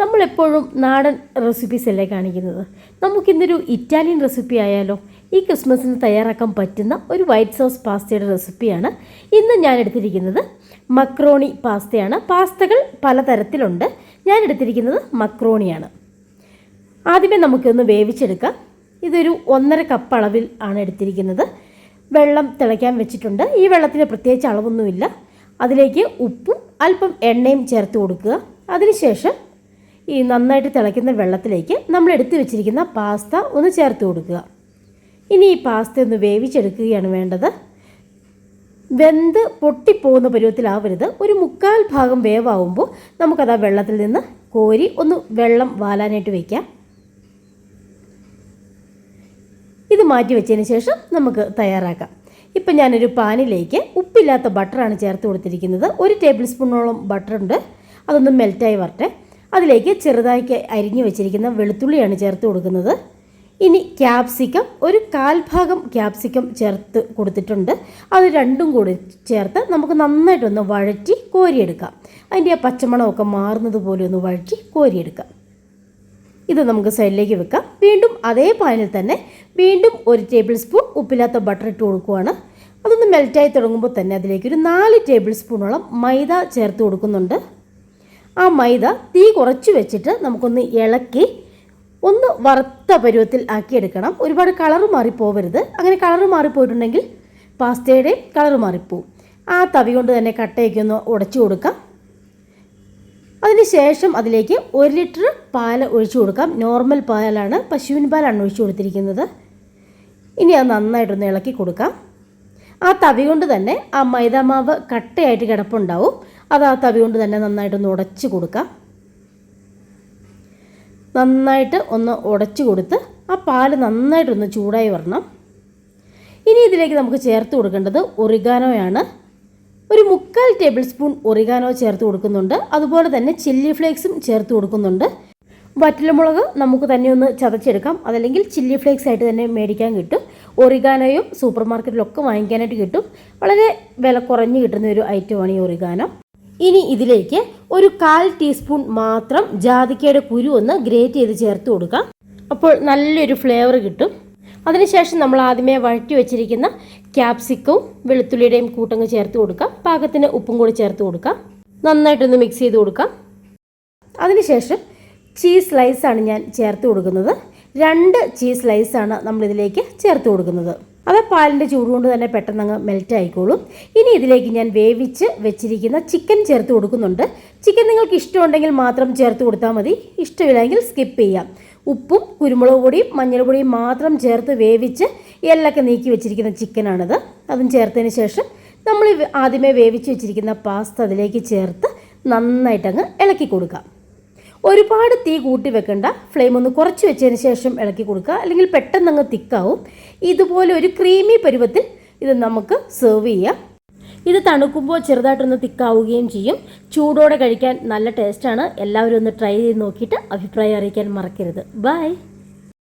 നമ്മളെപ്പോഴും നാടൻ റെസിപ്പീസ് അല്ലേ കാണിക്കുന്നത്? നമുക്കിന്നൊരു ഇറ്റാലിയൻ റെസിപ്പി ആയാലോ ഈ ക്രിസ്മസിന് തയ്യാറാക്കാൻ പറ്റുന്ന ഒരു വൈറ്റ് സോസ് പാസ്തയുടെ റെസിപ്പിയാണ് ഇന്ന് ഞാൻ എടുത്തിരിക്കുന്നത് മക്രോണി പാസ്തയാണ്. പാസ്തകൾ പലതരത്തിലുണ്ട്. ഞാൻ എടുത്തിരിക്കുന്നത് മക്രോണിയാണ്. ആദ്യമേ നമുക്കൊന്ന് വേവിച്ചെടുക്കാം. ഇതൊരു ഒന്നര കപ്പ് അളവിൽ ആണ് എടുത്തിരിക്കുന്നത്. വെള്ളം തിളയ്ക്കാൻ വെച്ചിട്ടുണ്ട്. ഈ വെള്ളത്തിന് പ്രത്യേകിച്ച് അളവൊന്നുമില്ല. അതിലേക്ക് ഉപ്പും അല്പം എണ്ണയും ചേർത്ത് കൊടുക്കുക. അതിനുശേഷം ഈ നന്നായിട്ട് തിളയ്ക്കുന്ന വെള്ളത്തിലേക്ക് നമ്മൾ എടുത്തു വെച്ചിരിക്കുന്ന പാസ്ത ഒന്ന് ചേർത്ത് കൊടുക്കുക. ഇനി ഈ പാസ്ത ഒന്ന് വേവിച്ചെടുക്കുകയാണ് വേണ്ടത്. വെന്ത് പൊട്ടിപ്പോകുന്ന പരുവത്തിലാവരുത്. ഒരു മുക്കാൽ ഭാഗം വേവാകുമ്പോൾ നമുക്കത് ആ വെള്ളത്തിൽ നിന്ന് കോരി ഒന്ന് വെള്ളം വാലാനായിട്ട് വയ്ക്കാം ഇത് മാറ്റി വെച്ചതിന് ശേഷം നമുക്ക് തയ്യാറാക്കാം. ഇപ്പം ഞാനൊരു പാനിലേക്ക് ഉപ്പില്ലാത്ത ബട്ടറാണ് ചേർത്ത് കൊടുത്തിരിക്കുന്നത്. ഒരു ടേബിൾ സ്പൂണോളം ബട്ടറുണ്ട്. അതൊന്ന് മെൽറ്റായി വരട്ടെ. അതിലേക്ക് ചെറുതായി അരിഞ്ഞു വെച്ചിരിക്കുന്ന വെളുത്തുള്ളിയാണ് ചേർത്ത് കൊടുക്കുന്നത്. ഇനി ക്യാപ്സിക്കം ഒരു കാൽഭാഗം ക്യാപ്സിക്കം ചേർത്ത് കൊടുത്തിട്ടുണ്ട്. അത് രണ്ടും കൂടി ചേർത്ത് നമുക്ക് നന്നായിട്ടൊന്ന് വഴറ്റി കോരിയെടുക്കാം. അതിന്റെ ആ പച്ചമണമൊക്കെ മാറുന്നത് പോലെ ഒന്ന് വഴറ്റി കോരിയെടുക്കാം. ഇത് നമുക്ക് സൈഡിലേക്ക് വെക്കാം. വീണ്ടും അതേ പാനിൽ തന്നെ വീണ്ടും ഒരു ടേബിൾ സ്പൂൺ ഉപ്പില്ലാത്ത ബട്ടർ ഇട്ട് കൊടുക്കുവാണ്. അതൊന്ന് മെൽറ്റായി തുടങ്ങുമ്പോൾ തന്നെ അതിലേക്ക് ഒരു നാല് ടേബിൾ സ്പൂണോളം മൈദ ചേർത്ത് കൊടുക്കുന്നുണ്ട്. ആ മൈദ തീ കുറച്ച് വെച്ചിട്ട് നമുക്കൊന്ന് ഇളക്കി ഒന്ന് വറുത്ത പരുവത്തിൽ ആക്കിയെടുക്കണം. ഒരുപാട് കളറ് മാറിപ്പോവരുത്. അങ്ങനെ കളറ് മാറിപ്പോയിട്ടുണ്ടെങ്കിൽ പാസ്തയുടെ കളറ് മാറിപ്പോവും. ആ തവി കൊണ്ട് തന്നെ കട്ടയൊക്കെ ഒന്ന് ഉടച്ചു കൊടുക്കാം. അതിനുശേഷം അതിലേക്ക് ഒരു ലിറ്റർ പാൽ ഒഴിച്ചു കൊടുക്കാം. നോർമൽ പാലാണ് പശുവിൻ പാലാണ് ഒഴിച്ചു കൊടുത്തിരിക്കുന്നത്. ഇനി അത് നന്നായിട്ടൊന്ന് ഇളക്കി കൊടുക്കാം. ആ തവി കൊണ്ട് തന്നെ ആ മൈദാമാവ് കട്ടയായിട്ട് കിടപ്പുണ്ടാവും. അത് ആ തവി കൊണ്ട് തന്നെ നന്നായിട്ടൊന്ന് ഉടച്ച് കൊടുക്കുക നന്നായിട്ട് ഒന്ന് ഉടച്ചു കൊടുത്ത് ആ പാൽ നന്നായിട്ടൊന്ന് ചൂടായി വരണം. ഇനി ഇതിലേക്ക് നമുക്ക് ചേർത്ത് കൊടുക്കേണ്ടത് ഒറിഗാനോയാണ്. ഒരു മുക്കാൽ ടേബിൾ സ്പൂൺ ഒറിഗാനോ ചേർത്ത് കൊടുക്കുന്നുണ്ട്. അതുപോലെ തന്നെ ചില്ലി ഫ്ലേക്സും ചേർത്ത് കൊടുക്കുന്നുണ്ട്. വറ്റൽമുളക് നമുക്ക് തന്നെ ഒന്ന് ചതച്ചെടുക്കാം. അതല്ലെങ്കിൽ ചില്ലി ഫ്ലേക്സ് ആയിട്ട് തന്നെ മേടിക്കാൻ കിട്ടും. ഒറിഗാനോയും സൂപ്പർ മാർക്കറ്റിലൊക്കെ വാങ്ങിക്കാനായിട്ട് കിട്ടും. വളരെ വില കുറഞ്ഞ് കിട്ടുന്ന ഒരു ഐറ്റമാണ് ഈ ഒറിഗാനോ. ഇനി ഇതിലേക്ക് ഒരു കാൽ ടീസ്പൂൺ മാത്രം ജാതിക്കയുടെ കുരു ഒന്ന് ഗ്രേറ്റ് ചെയ്ത് ചേർത്ത് കൊടുക്കാം. അപ്പോൾ നല്ലൊരു ഫ്ലേവർ കിട്ടും. അതിനുശേഷം നമ്മൾ ആദ്യമേ വഴറ്റി വെച്ചിരിക്കുന്ന ക്യാപ്സിക്കവും വെളുത്തുള്ളിയുടെയും കൂട്ടങ്ങ് ചേർത്ത് കൊടുക്കാം. പാകത്തിന് ഉപ്പും കൂടി ചേർത്ത് കൊടുക്കാം. നന്നായിട്ടൊന്ന് മിക്സ് ചെയ്ത് കൊടുക്കാം. അതിനുശേഷം ചീസ് സ്ലൈസാണ് ഞാൻ ചേർത്ത് കൊടുക്കുന്നത്. രണ്ട് ചീസ് സ്ലൈസാണ് നമ്മളിതിലേക്ക് ചേർത്ത് കൊടുക്കുന്നത്. അത് പാലിന്റെ ചൂട് കൊണ്ട് തന്നെ പെട്ടെന്ന് അങ്ങ് മെൽറ്റ് ആയിക്കോളും. ഇനി ഇതിലേക്ക് ഞാൻ വേവിച്ച് വെച്ചിരിക്കുന്ന ചിക്കൻ ചേർത്ത് കൊടുക്കുന്നുണ്ട്. ചിക്കൻ നിങ്ങൾക്ക് ഇഷ്ടമുണ്ടെങ്കിൽ മാത്രം ചേർത്ത് കൊടുത്താൽ മതി. ഇഷ്ടമില്ലെങ്കിൽ സ്കിപ്പ് ചെയ്യാം. ഉപ്പും കുരുമുളക് പൊടിയും മഞ്ഞൾപ്പൊടിയും മാത്രം ചേർത്ത് വേവിച്ച് എല്ലൊക്കെ നീക്കി വെച്ചിരിക്കുന്ന ചിക്കനാണിത് അതും ചേർത്തതിന് ശേഷം നമ്മൾ ആദ്യമേ വേവിച്ച് വെച്ചിരിക്കുന്ന പാസ്ത അതിലേക്ക് ചേർത്ത് നന്നായിട്ടങ്ങ് ഇളക്കി കൊടുക്കാം. ഒരുപാട് തീ കൂട്ടി വെക്കേണ്ട. ഫ്ലെയിം ഒന്ന് കുറച്ച് വെച്ചതിന് ശേഷം ഇളക്കി കൊടുക്കുക. അല്ലെങ്കിൽ പെട്ടെന്ന് അങ്ങ് തിക്കാവും. ഇതുപോലെ ഒരു ക്രീമി പരുവത്തിൽ ഇത് നമുക്ക് സെർവ് ചെയ്യാം. ഇത് തണുക്കുമ്പോൾ ചെറുതായിട്ടൊന്ന് തിക്കാവുകയും ചെയ്യും. ചൂടോടെ കഴിക്കാൻ നല്ല ടേസ്റ്റാണ് എല്ലാവരും ഒന്ന് ട്രൈ ചെയ്ത് നോക്കിയിട്ട് അഭിപ്രായം അറിയിക്കാൻ മറക്കരുത്. ബൈ